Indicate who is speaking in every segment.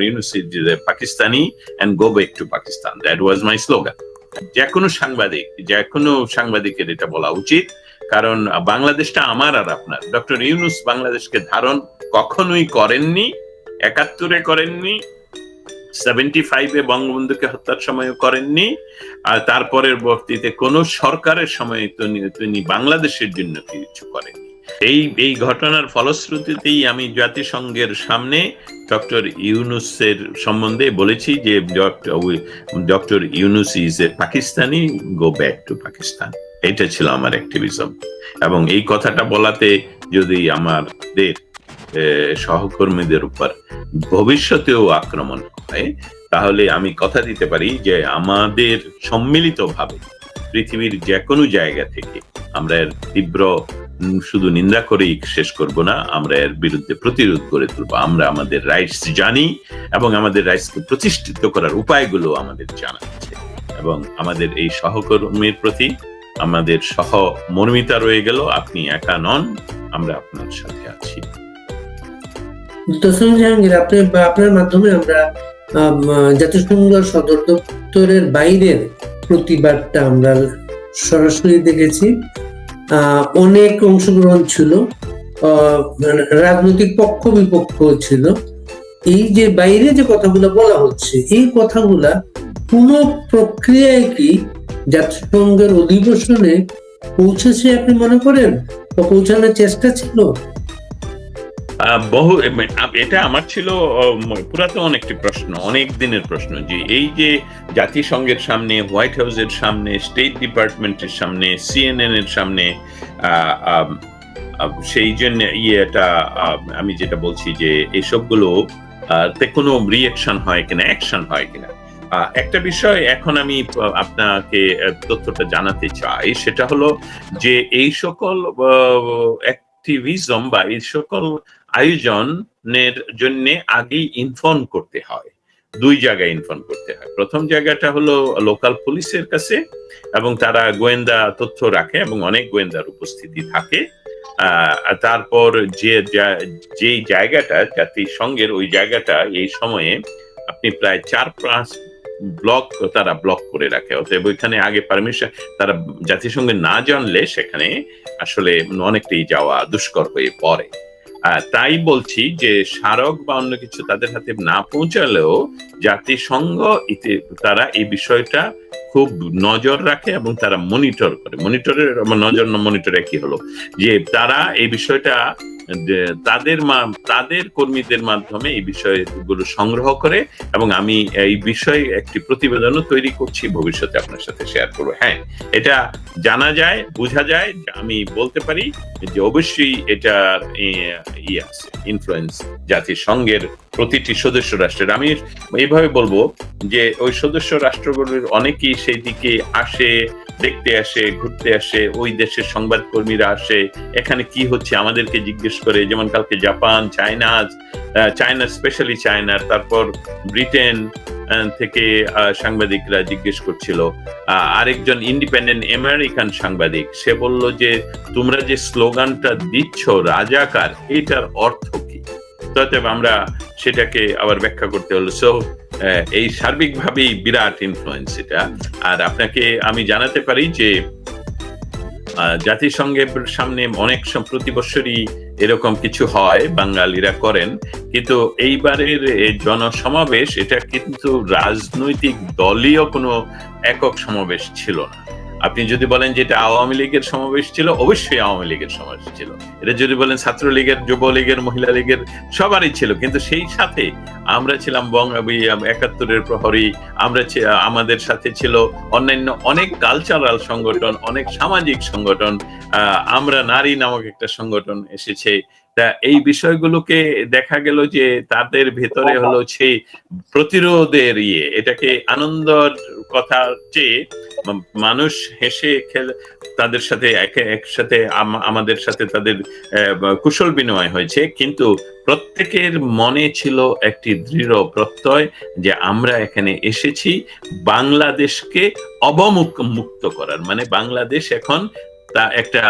Speaker 1: Yunus is a Pakistani, and go back to Pakistan. That was my যে কোনো সাংবাদিক যে কোনো সাংবাদিকের এটা বলা উচিত, কারণ বাংলাদেশটা আমার আর আপনার। ডক্টর ইউনুস বাংলাদেশকে ধারণ কখনোই করেননি, একাত্তরে করেননি সেভেন্টি ফাইভে বঙ্গবন্ধুকে হত্যার সময়ও করেননি, আর তারপরের বর্তীতে কোন সরকারের সময় তিনি বাংলাদেশের জন্য কিছু করেননি। এই এই ঘটনার ফলশ্রুতিতেই আমি জাতিসংঘের সামনে ডক্টর ইউনুসের সম্বন্ধে বলেছি যে doctor Yunus is a Pakistani, go back to Pakistan. এটা ছিল আমার অ্যাক্টিভিজম। এবং এই কথাটা বলাতে যদি আমাদের সহকর্মীদের উপর ভবিষ্যতেও আক্রমণ হয়, তাহলে আমি কথা দিতে পারি যে আমাদের সম্মিলিতভাবে পৃথিবীর যে কোনো জায়গা থেকে আমরা তীব্র শুধু নিন্দা করেই শেষ করব না আমরা এর বিরুদ্ধে প্রতিরোধ করে তুলবো। আমরা আমাদের রাইটস জানি এবং আমাদের রাইটসকে প্রতিষ্ঠিত করার উপায়গুলো আমাদের জানা আছে। এবং আমাদের এই সহকর্মীর প্রতি আমাদের সহ মর্মিতা রয়ে গেল। আপনি একা নন আমরা আপনার সাথে আছি।
Speaker 2: তসলিম জাহাঙ্গীর আপনি আপনার মাধ্যমে আমরা আম, জাতিসংঘ সদর দপ্তরের বাইরের প্রতিবাদটা আমরা সরাসরি দেখেছি। অনেক অংশগ্রহণ ছিল মানে রাজনৈতিক পক্ষ বিপক্ষ ছিল। এই যে বাইরে যে কথাগুলো বলা হচ্ছে, এই কথাগুলা কোন প্রক্রিয়ায় কি জাতিসংঘের অধিবেশনে পৌঁছেছে আপনি মনে করেন? বা পৌঁছানোর চেষ্টা ছিল?
Speaker 1: বহু এটা আমার ছিল পুরাতন একটি প্রশ্ন, অনেক দিনের প্রশ্ন, যে এই যে জাতিসংঘের সামনে, হোয়াইট হাউসের সামনে, স্টেট ডিপার্টমেন্টের সামনে সিএনএন এর সামনে সেই জন্য ইয়েটা, আমি যেটা বলছি যে এসবগুলো তে কোনো রিয়েকশন হয় কিনা অ্যাকশন হয় কিনা। একটা বিষয় এখন আমি আপনাকে তথ্যটা জানাতে চাই, সেটা হলো যে এই সকল অ্যাক্টিভিজম বা এই সকল আয়োজনের জন্য আগেই ইনফর্ম করতে হয়। দুই জায়গায় ইনফর্ম করতে হয়। প্রথম জায়গাটা হলো লোকাল পুলিশের কাছে এবং তারা গোয়েন্দা তথ্য রাখে এবং অনেক গোয়েন্দার উপস্থিতি থাকে। তারপর যে যা- জায়গাটা জাতিসংঘের ওই জায়গাটা এই সময়ে আপনি প্রায় চার পাঁচ ব্লক তারা ব্লক করে রাখে। অতএব ওইখানে আগে পারমিশন তারা জাতিসংঘে না জানলে সেখানে আসলে অনেকটাই যাওয়া দুষ্কর হয়ে পড়ে। তাই বলছি যে স্মারক বা অন্য কিছু তাদের হাতে না পৌঁছালেও জাতিসংঘ ইতি তারা এই বিষয়টা খুব নজর রাখে এবং তারা মনিটর করে। মনিটরের নজর মনিটর কি হলো? যে তারা এই বিষয়টা তাদের তাদের কর্মীদের মাধ্যমে এই বিষয়গুলো সংগ্রহ করে এবং আমি এই বিষয়ে একটি প্রতিবেদনও তৈরি করছি, ভবিষ্যতে আপনার সাথে শেয়ার করব। হ্যাঁ এটা জানা যায়, বোঝা যায়, আমি বলতে পারি যে অবশ্যই এটার ইয়ে আছে ইনফ্লুয়েন্স জাতিসংঘের প্রতিটি সদস্য রাষ্ট্রের। আমি এইভাবে বলব যে ওই সদস্য রাষ্ট্রগুলোর অনেকেই সেই দিকে আসে দেখতে আসে, ঘুরতে আসে, ওই দেশের সংবাদকর্মীরা আসে, এখানে কি হচ্ছে আমাদেরকে জিজ্ঞেস করে, যেমন কালকে জাপান, চায়না চায়না স্পেশালি চায়নার তারপর ব্রিটেন থেকে সাংবাদিকরা জিজ্ঞেস করছিল। আরেকজন ইন্ডিপেন্ডেন্ট আমেরিকান সাংবাদিক, সে বলল যে, তোমরা যে স্লোগানটা দিচ্ছ, রাজাকার, এটার অর্থ কি? ততএব আমরা সেটাকে আবার ব্যাখ্যা করতে হলো। সো এই সার্বিকভাবেই বিরাট ইনফ্লুয়েন্স এটা। আর আপনাকে আমি জানাতে পারি যে জাতিসংঘের সামনে অনেক প্রতি বছরই এরকম কিছু হয়, বাঙালিরা করেন। কিন্তু এইবারের জনসমাবেশ, এটা কিন্তু রাজনৈতিক দলীয় কোনো একক সমাবেশ ছিল না। আপনি যদি বলেন যে এটা আওয়ামী লীগের সমাবেশ ছিল, অবশ্যই আওয়ামী লীগের সমাবেশ ছিল। এটা যদি বলেন ছাত্রলীগের, যুবলীগের মহিলা লীগের সবারই ছিল। কিন্তু সেই সাথে আমরা ছিলাম বঙ্গ একাত্তরের প্রহরী, আমরা আমাদের সাথে ছিল অন্যান্য অনেক কালচারাল সংগঠন, অনেক সামাজিক সংগঠন আমরা নারী নামক একটা সংগঠন এসেছে। তা এই বিষয়গুলোকে দেখা গেল যে তাদের ভেতরে হলো সেই প্রতিরোধের ইয়ে এটাকে আনন্দর কথা চেয়ে মানুষ হেসে খেলে, তাদের সাথে একে একসাথে আমাদের সাথে তাদের কুশল বিনিময় হয়েছে। কিন্তু প্রত্যেকের মনে ছিল একটি দৃঢ় প্রত্যয় যে, আমরা এখানে এসেছি বাংলাদেশকে অবমুখ মুক্ত করার। মানে বাংলাদেশ এখন তা একটা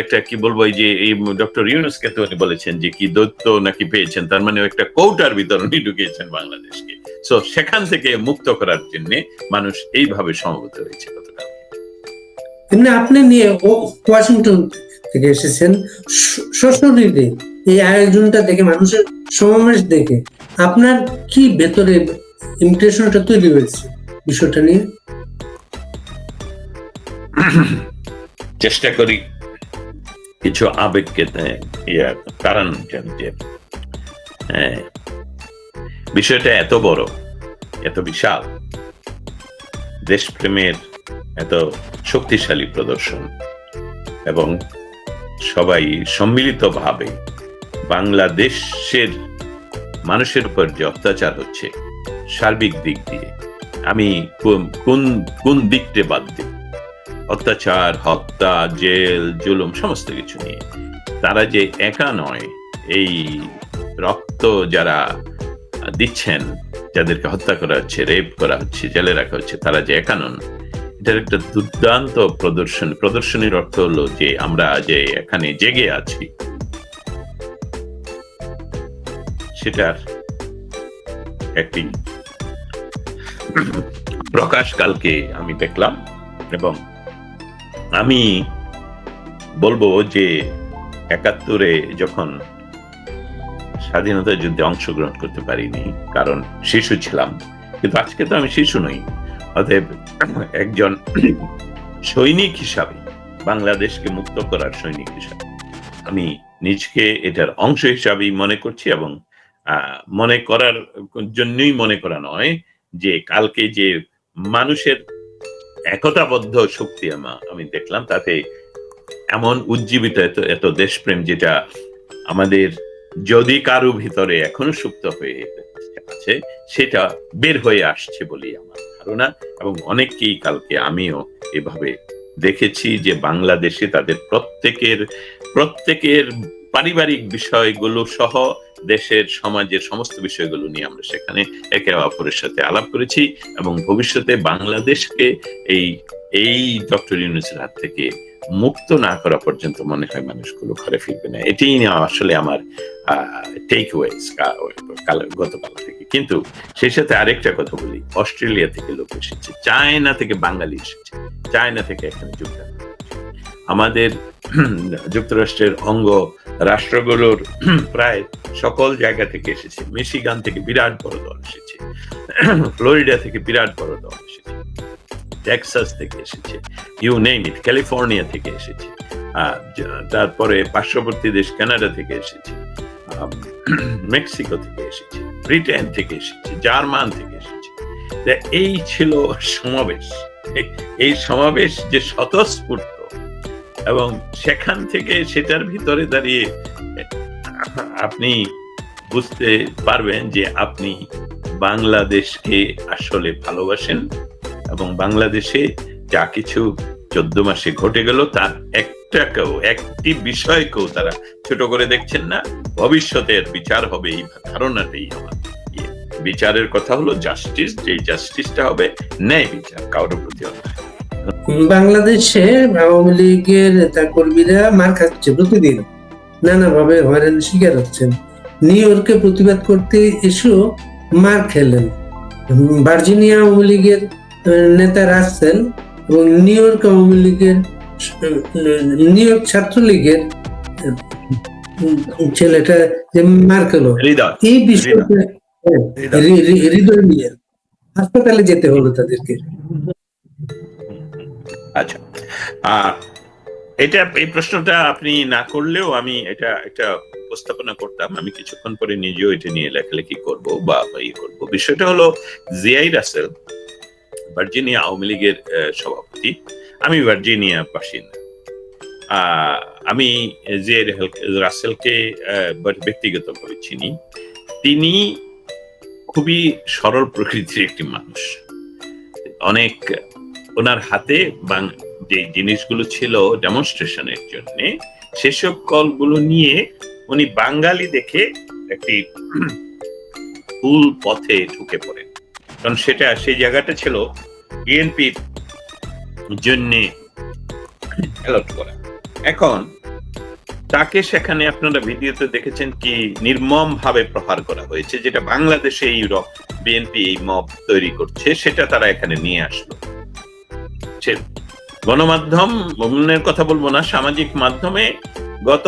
Speaker 1: একটা কি বলব, এই যে, এই ডক্টর ইউনুসকে তো বলেছেন যে, কি দৈত্য নাকি পেয়েছেন, তার মানে একটা কৌটার উনি ঢুকিয়েছেন বাংলাদেশকে। সো সেখান থেকে মুক্ত করার জন্য মানুষ এইভাবে সমবেত হয়েছে গতকাল।
Speaker 2: এমনি আপনি নিয়ে ওয়াশিংটন থেকে এসেছেন। সশরীরে এই আয়োজনটা দেখে মানুষের সমাবেশ দেখে আপনার কি ভেতরে ইমপ্রেশনটা তৈরি হয়েছে বিষয়টা নিয়ে?
Speaker 1: চেষ্টা করি কিছু আবেগকে কারণ জানতে। হ্যাঁ, বিষয়টা এত বড়, এত বিশাল, দেশপ্রেমের এত শক্তিশালী প্রদর্শন এবং সবাই সম্মিলিতভাবে বাংলাদেশের মানুষের উপর যে অত্যাচার হচ্ছে, সার্বিক দিক দিয়ে, আমি কোন, কোন- দিকটা বাদ দিই? অত্যাচার, হত্যা, জেল, জুলুম, সমস্ত কিছু নিয়ে। তারা যে একা নয়, এই রক্ত যারা দিচ্ছেন, যাদেরকে হত্যা করা হচ্ছে, রেপ করা হচ্ছে, জেলে রাখা হচ্ছে, তারা যে একা নন, এটার একটা দুর্দান্ত প্রদর্শন। প্রদর্শনীর অর্থ হলো যে আমরা যে এখানে জেগে আছি, সেটার একটি প্রকাশ কালকে আমি দেখলাম এবং আমি বলব যে একাত্তরে যখন স্বাধীনতা যুদ্ধে অংশগ্রহণ করতে পারিনি, কারণ শিশু ছিলাম। কিন্তু আজকে তো আমি শিশু নই। অতএব একজন সৈনিক হিসাবে বাংলাদেশকে মুক্ত করার সৈনিক হিসাবে আমি নিজকে এটার অংশ হিসাবেই মনে করছি এবং মনে করার জন্যই মনে করা নয় যে কালকে যে মানুষের একতাবদ্ধ শক্তি আমা- আমি দেখলাম তাতে এমন উজ্জীবিত এত দেশপ্রেম যেটা আমাদের যদি কারও ভিতরে এখনও সুপ্ত হয়ে আছে, সেটা বের হয়ে আসছে বলি আমার ধারণা এবং অনেককেই কালকে আমিও এভাবে দেখেছি যে বাংলাদেশে তাদের প্রত্যেকের প্রত্যেকের পারিবারিক বিষয়গুলো সহ দেশের সমাজের সমস্ত বিষয়গুলো নিয়ে আমরা সেখানে একে অপরের সাথে আলাপ করেছি এবং ভবিষ্যতে বাংলাদেশকে এই এই ডক্টর ইউনুসের হাত থেকে মুক্ত না করা পর্যন্ত মনে হয় মানুষগুলো ঘরে ফিরবে না এটাই আসলে আমার টেক গতকাল থেকে কিন্তু সেই সাথে আরেকটা কথা বলি, অস্ট্রেলিয়া থেকে লোক এসেছে, চায়না থেকে বাঙালি এসেছে, চায়না থেকে এখানে যোগদান। আমাদের যুক্তরাষ্ট্রের অঙ্গ রাষ্ট্রগুলোর প্রায় সকল জায়গা থেকে এসেছে। মিশিগান থেকে বিরাট বড় দল এসেছে। ফ্লোরিডা থেকে বিরাট বড় দল এসেছে। টেক্সাস থেকে এসেছে। ইউ নেম ইট, ক্যালিফোর্নিয়া থেকে এসেছে। তারপরে পার্শ্ববর্তী দেশ কানাডা থেকে এসেছে। মেক্সিকো থেকে এসেছে। ব্রিটেন থেকে এসেছে। জার্মান থেকে এসেছে। এই ছিল সমাবেশ। এই সমাবেশ যে স্বতঃস্ফূর্ত এবং সেখান থেকে সেটার ভিতরে দাঁড়িয়ে আপনি বুঝতে পারবেন যে আপনি বাংলাদেশকে আসলে ভালোবাসেন এবং বাংলাদেশে যা কিছু চোদ্দ মাসে ঘটে গেল, তার একটাকেও, একটি বিষয়কেও তারা ছোট করে দেখছেন না ভবিষ্যতের বিচার হবে, এই ধারণাটাই আমার ইয়ে। বিচারের কথা হলো জাস্টিস যে জাস্টিসটা হবে, ন্যায় বিচার, কারোর প্রতি অন্যায়
Speaker 2: বাংলাদেশে আওয়ামী লীগের নেতা কর্মীরা মার খাচ্ছে প্রতিদিন। নানাভাবে হয়রানির শিকার হচ্ছেন। নিউ ইয়র্কে প্রতিবাদ করতে এসেও মার খেলেন। ভার্জিনিয়া আওয়ামী লীগের নেতা রাসেল এবং নিউ ইয়র্ক আওয়ামী লীগের নিউ ইয়র্ক ছাত্রলীগের ছেলেটা যে মার খেলো। এই বিষয়টা হ্যাঁ, হৃদয় নিয়ে। হাসপাতালে যেতে হলো তাদেরকে।
Speaker 1: আচ্ছা। এটা, এই প্রশ্নটা আপনি না করলেও আমি এটা একটা উপস্থাপনা করতাম। আমি কিছুক্ষণ পরে নিজেও এটা নিয়ে লেখালেখি করব বা ইয়ে করব। বিষয়টা হলো জিআই রাসেল, ভার্জিনিয়া আওয়ামী লীগের সভাপতি। আমি ভার্জিনিয়া বাসিন্দা। আমি যে রাসেলকে ব্যক্তিগতভাবে চিনি। তিনি খুবই সরল প্রকৃতির একটি মানুষ। অনেক ওনার হাতে যে জিনিসগুলো ছিল ডেমনস্ট্রেশনের জন্য, সেসব কলগুলো নিয়ে উনি বাঙালি দেখে একটি ভুল পথে ঢুকে পড়েন। কারণ সেটা সেই জায়গাটা ছিল বিএনপির জন্য এখন তাকে সেখানে আপনারা ভিডিওতে দেখেছেন কি নির্মম ভাবে প্রহার করা হয়েছে, যেটা বাংলাদেশে, ইউরোপ, বিএনপি এই মব তৈরি করছে, সেটা তারা এখানে নিয়ে আসলো। সে গণমাধ্যম কথা বলব না, সামাজিক মাধ্যমে গত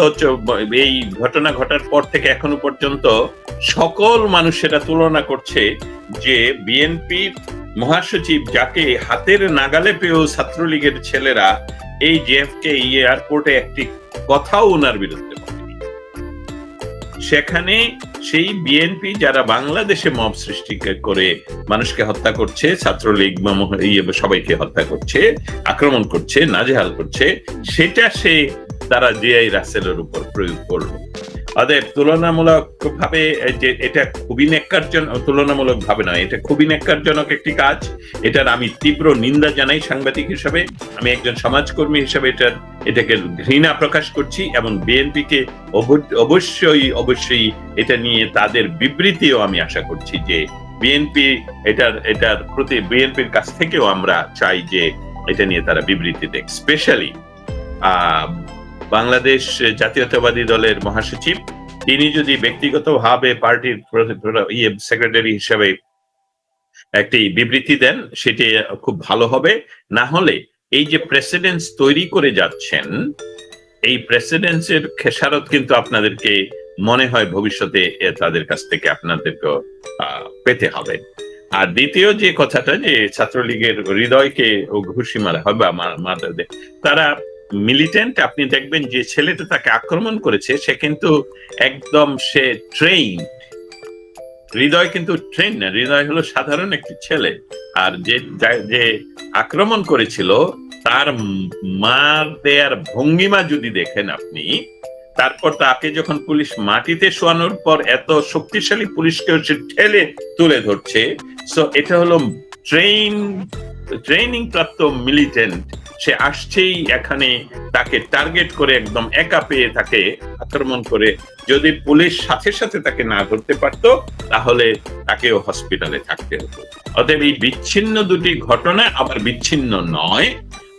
Speaker 1: এই ঘটনা ঘটার পর থেকে এখনও পর্যন্ত সকল মানুষেরা তুলনা করছে যে বিএনপির মহাসচিব যাকে হাতের নাগালে পেয়েও ছাত্রলীগের ছেলেরা এই জেএফকে এয়ারপোর্টে একটি কথাও ওনার বিরুদ্ধে সেখানে সেই বিএনপি যারা বাংলাদেশে মব সৃষ্টি করে মানুষকে হত্যা করছে, ছাত্রলীগ ইয়ে সবাইকে হত্যা করছে, আক্রমণ করছে, নাজেহাল করছে, সেটা সে তারা জিআই রাসেলের উপর প্রয়োগ করল। অতএব তুলনামূলক ভাবে যে এটা খুবই নেককারজনক তুলনামূলক ভাবে নয়, এটা খুবই নেককারজনক একটি কাজ। এটার আমি তীব্র নিন্দা জানাই সাংবাদিক হিসাবে। আমি একজন সমাজকর্মী হিসাবে এটার, এটাকে ঘৃণা প্রকাশ করছি এবং বিএনপিকে অবশ্যই অবশ্যই এটা নিয়ে তাদের বিবৃতিও আমি আশা করছি যে বিএনপি এটার এটার প্রতি, বিএনপির কাছ থেকেও আমরা চাই যে এটা নিয়ে তারা বিবৃতি দেখ স্পেশালি বাংলাদেশ জাতীয়তাবাদী দলের মহাসচিব। তিনি যদি ব্যক্তিগতভাবে পার্টির প্র- প্র- ইয়ে সেক্রেটারি হিসেবে একটি বিবৃতি দেন, সেটি খুব ভালো হবে। না হলে এই যে প্রেসিডেন্স তৈরি করে যাচ্ছেন, এই প্রেসিডেন্সের খেসারত কিন্তু আপনাদেরকে মনে হয় ভবিষ্যতে তাদের কাছ থেকে আপনাদেরকে পেতে হবে। আর দ্বিতীয় যে কথাটা যে ছাত্রলীগের হৃদয়কে ঘুষি মারা হবে তারা মিলিটেন্ট আপনি দেখবেন যে ছেলেটা তাকে আক্রমণ করেছে, সে কিন্তু একদম সে ট্রেন হৃদয় কিন্তু ট্রেন না, হৃদয় হলো সাধারণ একটি ছেলে। আর যে যে আক্রমণ করেছিল, তার মার দেয়ার ভঙ্গিমা যদি দেখেন আপনি, তারপর তাকে যখন পুলিশ মাটিতে শোয়ানোর পর এত শক্তিশালী পুলিশকে সে ঠেলে তুলে ধরছে সো এটা হলো ট্রেন ট্রেনিং প্রাপ্ত মিলিটেন্ট সে আসছেই এখানে তাকে টার্গেট করে একদম একা পেয়ে তাকে আক্রমণ করে। যদি পুলিশ সাথে সাথে তাকে না ধরতে পারতো, তাহলে তাকেও হসপিটালে থাকতে হতো। অতএব এই বিচ্ছিন্ন দুটি ঘটনা আবার বিচ্ছিন্ন নয়।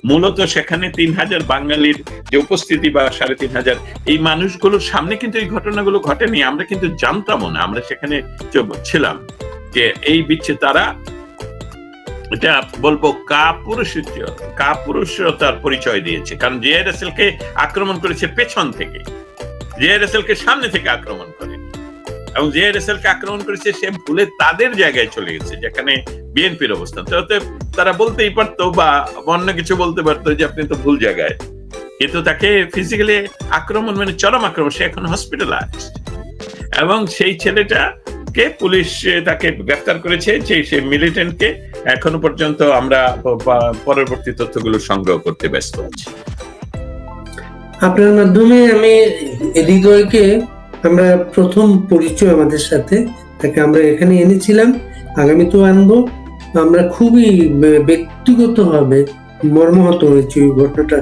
Speaker 1: মূলত সেখানে তিন হাজার বাঙালির যে উপস্থিতি বা সাড়ে তিন হাজার, এই মানুষগুলোর সামনে কিন্তু এই ঘটনাগুলো ঘটেনি। আমরা কিন্তু জানতামও না। আমরা সেখানে ছিলাম যে এই বিচ্ছে তারা এটা বলব কাপুরুষ কাপুরুষতার পরিচয় দিয়েছে। কারণ জিআইএসএল কে আক্রমণ করেছে পেছন থেকে। জিআইএসএল কে সামনে থেকে আক্রমণ করে। এবং জিআইএসএল কে আক্রমণ করেছে সে ভুলে তাদের জায়গায় চলে গেছে, যেখানে বিএনপির অবস্থান। তারা বলতেই পারতো বা অন্য কিছু বলতে পারতো যে আপনি তো ভুল জায়গায়। কিন্তু তাকে ফিজিক্যালি আক্রমণ মানে চরম আক্রমণ, সে এখন হসপিটালাইজড এবং সেই ছেলেটা কে পুলিশ তাকে গ্রেফতার করেছে যে সেই মিলিটেন্টকে এখনও পর্যন্ত আমরা পরবর্তী তথ্যগুলো সংগ্রহ করতে ব্যস্ত আছি।
Speaker 2: আপনার মাধ্যমে আমি হৃদয়কে আমরা প্রথম পরিচয় আমাদের সাথে, তাকে আমরা এখানে এনেছিলাম। আগামীতেও আনব। আমরা খুবই ব্যক্তিগত ভাবে মর্মাহত হয়েছি ওই ঘটনাটা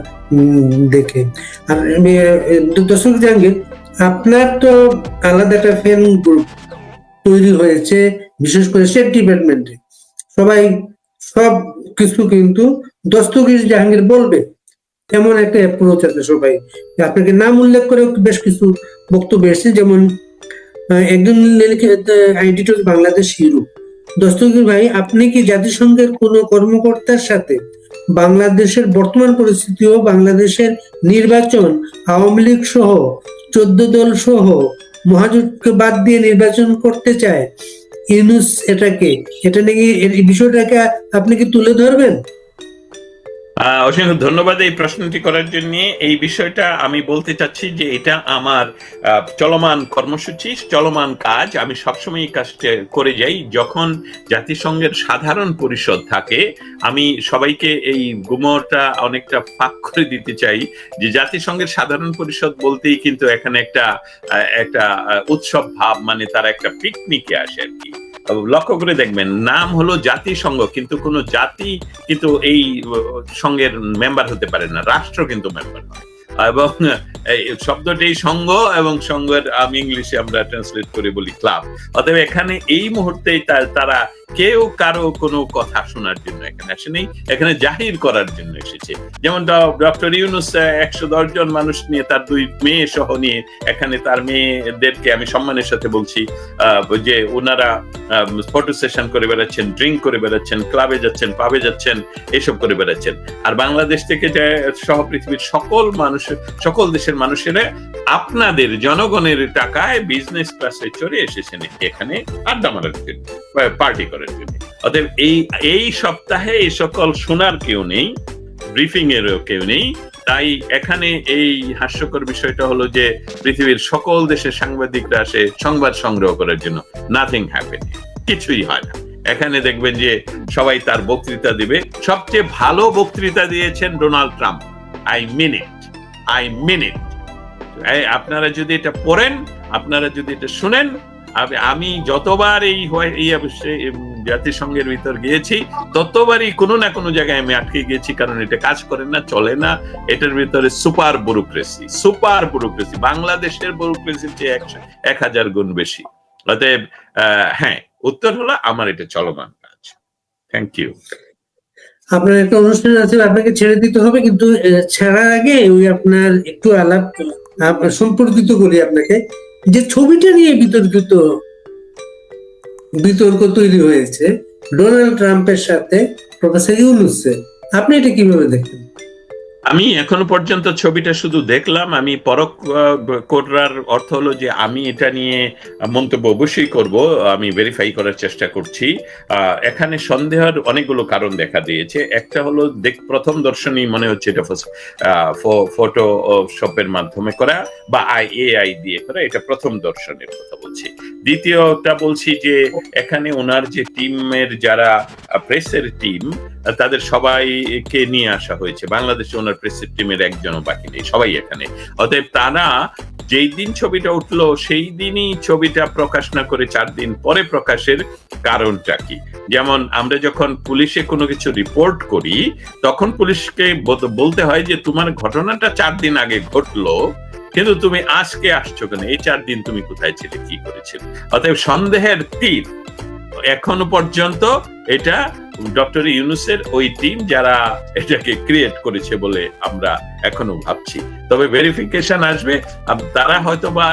Speaker 2: দেখে। আর দর্শক জাহাঙ্গীর, আপনার তো আলাদা একটা ফ্যান গ্রুপ তৈরি হয়েছে, বিশেষ করে সেট ডিপার্টমেন্টে সবাই সব কিছু কিন্তু দস্তগীর জাহাঙ্গীর বলবে। এমন একটা অ্যাপ্রোচ আছে সবাই। আপনাকে নাম উল্লেখ করে বেশ কিছু বক্তব্য এসেছে, যেমন একজন বাংলাদেশ হিরো। দস্তগীর ভাই, আপনি কি জাতিসংঘের কোনো কর্মকর্তার সাথে বাংলাদেশের বর্তমান পরিস্থিতি ও বাংলাদেশের নির্বাচন, আওয়ামী লীগ সহ, চোদ্দ দল সহ মহাজোটকে বাদ দিয়ে নির্বাচন করতে চায়। ইউনুস এটাকে, এটা নাকি বিষয়টাকে আপনি কি তুলে ধরবেন?
Speaker 1: অসংখ্য ধন্যবাদ এই প্রশ্নটি করার জন্য। এই বিষয়টা আমি বলতে চাচ্ছি যে এটা আমার চলমান কর্মসূচি, চলমান কাজ। আমি সবসময় এই কাজটা করে যাই। যখন জাতিসংঘের সাধারণ পরিষদ থাকে, আমি সবাইকে এই গুমরটা অনেকটা ফাঁক করে দিতে চাই যে জাতিসংঘের সাধারণ পরিষদ বলতেই কিন্তু এখানে একটা একটা উৎসব ভাব মানে তারা একটা পিকনিকে আসে আর কি। লক্ষ্য করে দেখবেন, নাম হলো জাতিসংঘ, কিন্তু কোনো জাতি কিন্তু এই সংঘের মেম্বার হতে পারে না, রাষ্ট্র কিন্তু মেম্বার নয়। এবং শব্দটি সংঘ এবং সংঘের আমি ইংলিশে আমরা ট্রান্সলেট করে বলি ক্লাব অতএব এখানে এই মুহূর্তে তারা কেউ কারও কোনো কথা শোনার জন্য এখানে আসেনি, এখানে জাহির করার জন্য এসেছে। যেমন ডক্টর ইউনুস একশো দশ জন মানুষ নিয়ে, তার দুই মেয়ে সহ নিয়ে, এখানে তার মেয়েদেরকে আমি সম্মানের সাথে বলছি যে ওনারা ফটো সেশন করে বেড়াচ্ছেন, ড্রিঙ্ক করে বেড়াচ্ছেন, ক্লাবে যাচ্ছেন, পাবে যাচ্ছেন, এসব করে বেড়াচ্ছেন। আর বাংলাদেশ থেকে যে সহ পৃথিবীর সকল মানুষ, সকল দেশের মানুষেরা আপনাদের জনগণের টাকায় বিজনেস ক্লাসে চড়ে এসেছেন এখানে আড্ডা মারার পার্টি করার জন্য অতএব এই এই সপ্তাহে এই সকল শোনার কেউ নেই ব্রিফিং এরও কেউ নেই। তাই এখানে এই হাস্যকর বিষয়টা হলো যে, পৃথিবীর সকল দেশের সাংবাদিকরা আসে সংবাদ সংগ্রহ করার জন্য। নাথিং হ্যাপেন কিছুই হয় না। এখানে দেখবেন যে, সবাই তার বক্তৃতা দিবে। সবচেয়ে ভালো বক্তৃতা দিয়েছেন Donald Trump. I mean it I mean it আপনারা যদি এটা পড়েন, আপনারা যদি এটা শুনেন আমি- যতবার এই এই জাতিসংঘের ভিতর গিয়েছি, ততবারই কোনো না কোনো জায়গায় আমি আটকে গিয়েছি, কারণ এটা কাজ করে না, চলে না। এটার ভিতরে সুপার ব্যুরোক্রেসি সুপার ব্যুরোক্রেসি, বাংলাদেশের ব্যুরোক্রেসির চেয়ে এক হাজার গুণ বেশি। অতএব হ্যাঁ উত্তর হলো আমার এটা চলমান কাজ। থ্যাংক ইউ
Speaker 2: আপনার একটা অনুষ্ঠান আছে, আপনাকে ছেড়ে দিতে হবে, কিন্তু ছাড়ার আগে ওই আপনার একটু আলাপ সম্পর্কিত করি আপনাকে। যে ছবিটা নিয়ে বিতর্কিত, বিতর্ক তৈরি হয়েছে ডোনাল্ড ট্রাম্পের সাথে প্রফেসর ইউনুসের। আপনি এটা কীভাবে দেখেন?
Speaker 1: আমি এখনও পর্যন্ত ছবিটা শুধু দেখলাম। আমি পরক করার অর্থ হলো যে আমি এটা নিয়ে মন্তব্য অবশ্যই করব, আমি ভেরিফাই করার চেষ্টা করছি। এখানে সন্দেহের অনেকগুলো কারণ দেখা দিয়েছে। একটা হলো দেখ, প্রথম দর্শনই মনে হচ্ছে এটা ফটো শপের মাধ্যমে করা বা আই এআই দিয়ে করা, এটা প্রথম দর্শনের কথা বলছি। দ্বিতীয়টা বলছি যে এখানে ওনার যে টিমের যারা প্রেসের টিম তাদের সবাইকে নিয়ে আসা হয়েছে। বাংলাদেশে ওনার প্রেসের টিমের একজনও বাকি নেই, সবাই এখানে। অতএব তারা যেই দিন ছবিটা উঠল, সেই দিনই ছবিটা প্রকাশ না করে চার দিন পরে প্রকাশের কারণটা কি? যেমন আমরা যখন পুলিশে কোনো কিছু রিপোর্ট করি, তখন পুলিশকে বলতে হয় যে, তোমার ঘটনাটা চার দিন আগে ঘটলো। কিন্তু তুমি আজকে আসছো কেন? এই চার দিন তুমি কোথায় ছিলে? কি করেছিলে? অতএব সন্দেহের তীর এখনও পর্যন্ত এটা ডক্টর ইউনুসের ওই টিম যারা এটাকে ক্রিয়েট করেছে বলে আমরা এখনও ভাবছি। তবে ভেরিফিকেশন আসবে। তারা হয়তো বা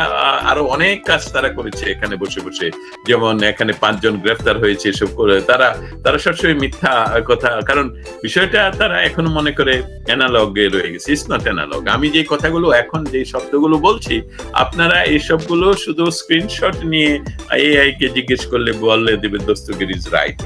Speaker 1: আরও অনেক কাজ তারা করেছে এখানে বসে বসে। যেমন এখানে পাঁচজন গ্রেফতার হয়েছে এসব করে। তারা তারা সবসময় মিথ্যা কথা, কারণ বিষয়টা তারা এখনও মনে করে অ্যানালগে রয়ে গেছে। ইটস নট অ্যানালগ আমি যে কথাগুলো এখন যে শব্দগুলো বলছি, আপনারা এই সবগুলো শুধু স্ক্রিনশট নিয়ে এআই কে জিজ্ঞেস করলে বললে দেবে দস্তগির ইজ রাইট